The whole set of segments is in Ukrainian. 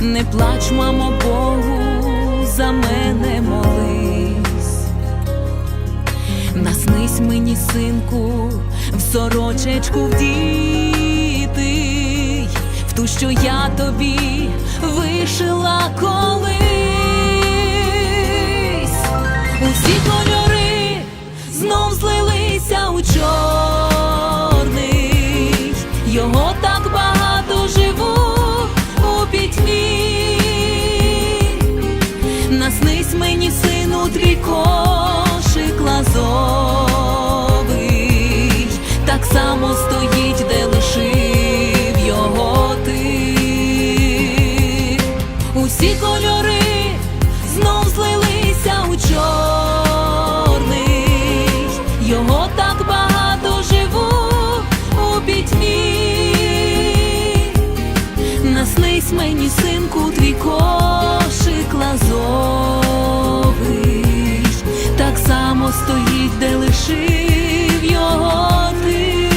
не плач, мамо, Богу, за мене молись. Наснись мені, синку, в сорочечку вдітий, в ту, що я тобі вишила колись. Усі кольори знов злилися у чорний, його так багато живу у пітьмі. Наснись мені, сину, твій кошик лазовий, так само стоїть, де лишив його ти. Усі мені, синку, твій кошик лазовий, так само стоїть, де лишив його ти.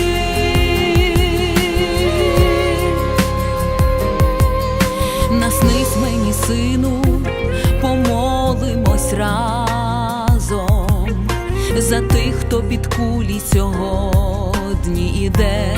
Наснись мені, сину, помолимось разом за тих, хто під кулі сьогодні іде.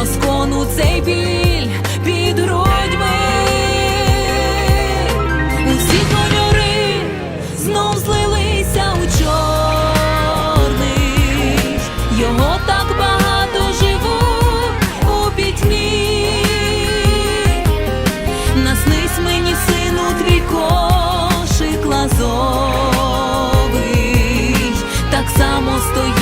носити до скону цей біль під грудьми. Усі кольори знов злилися у чорний, його так багато живу у пітьмі. Наснись мені, сину, твій кошик лазовий, так само стоїть,